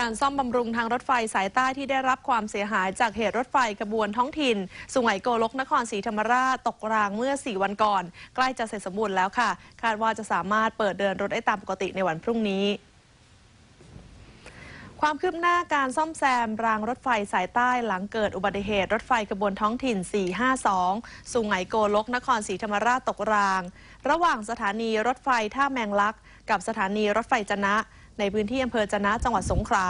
การซ่อมบำรุงทางรถไฟสายใต้ที่ได้รับความเสียหายจากเหตุรถไฟกระบวนท้องถิ่น สุไหงโกลกนครศรีธรรมราชตกรางเมื่อ 4 วันก่อน ใกล้จะเสร็จสมบูรณ์แล้วค่ะ คาดว่าจะสามารถเปิดเดินรถได้ตามปกติในวันพรุ่งนี้ความคืบหน้าการซ่อมแซมรางรถไฟสายใต้หลังเกิดอุบัติเหตุรถไฟกระบวนท้องถิ่น 452 สุไหงโกลก นครศรีธรรมราชตกราง ระหว่างสถานีรถไฟท่าแมงลัก กับสถานีรถไฟจนะ ในพื้นที่อำเภอจะนะจังหวัดสงขลา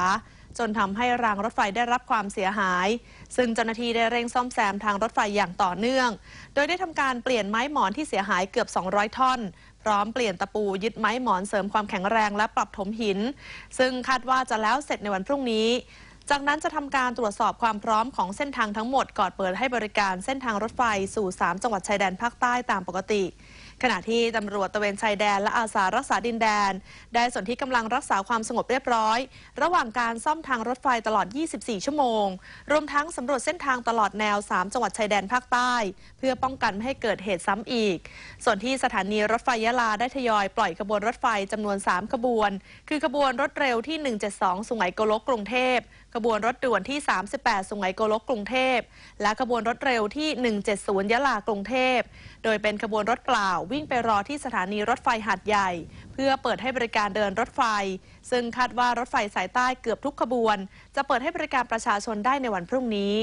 จนทำให้รางรถไฟได้รับความเสียหาย ซึ่งเจ้าหน้าที่ได้เร่งซ่อมแซมทางรถไฟอย่างต่อเนื่อง โดยได้ทำการเปลี่ยนไม้หมอนที่เสียหายเกือบ 200 ท่อน พร้อมเปลี่ยนตะปูยึดไม้หมอนเสริมความแข็งแรงและปรับถมหิน ซึ่งคาดว่าจะแล้วเสร็จในวันพรุ่งนี้จากนั้นจะทำการตรวจสอบความพร้อมของเส้นทางทั้งหมดก่อนเปิดให้บริการเส้นทางรถไฟสู่ 3 จังหวัดชายแดนภาคใต้ตามปกติ ขณะที่ตำรวจตะเวนชายแดนและอาสารักษาดินแดน ได้ส่วนที่กำลังรักษาความสงบเรียบร้อย ระหว่างการซ่อมทางรถไฟตลอด 24 ชั่วโมง รวมทั้งสำรวจเส้นทางตลอดแนว 3 จังหวัดชายแดนภาคใต้ เพื่อป้องกันไม่ให้เกิดเหตุซ้ำอีก ส่วนที่สถานีรถไฟยะลาได้ทยอยปล่อยขบวนรถไฟจำนวน 3 ขบวน คือขบวนรถเร็วที่ 172 สุไหงโกลกกรุงเทพขบวนรถด่วนที่ 38 สุไหงโกลกกรุงเทพและขบวนรถเร็วที่ 170 ยะลากรุงเทพ โดยเป็นขบวนรถเปล่าวิ่งไปรอที่สถานีรถไฟหาดใหญ่ เพื่อเปิดให้บริการเดินรถไฟ ซึ่งคาดว่ารถไฟสายใต้เกือบทุกขบวน จะเปิดให้บริการประชาชนได้ในวันพรุ่งนี้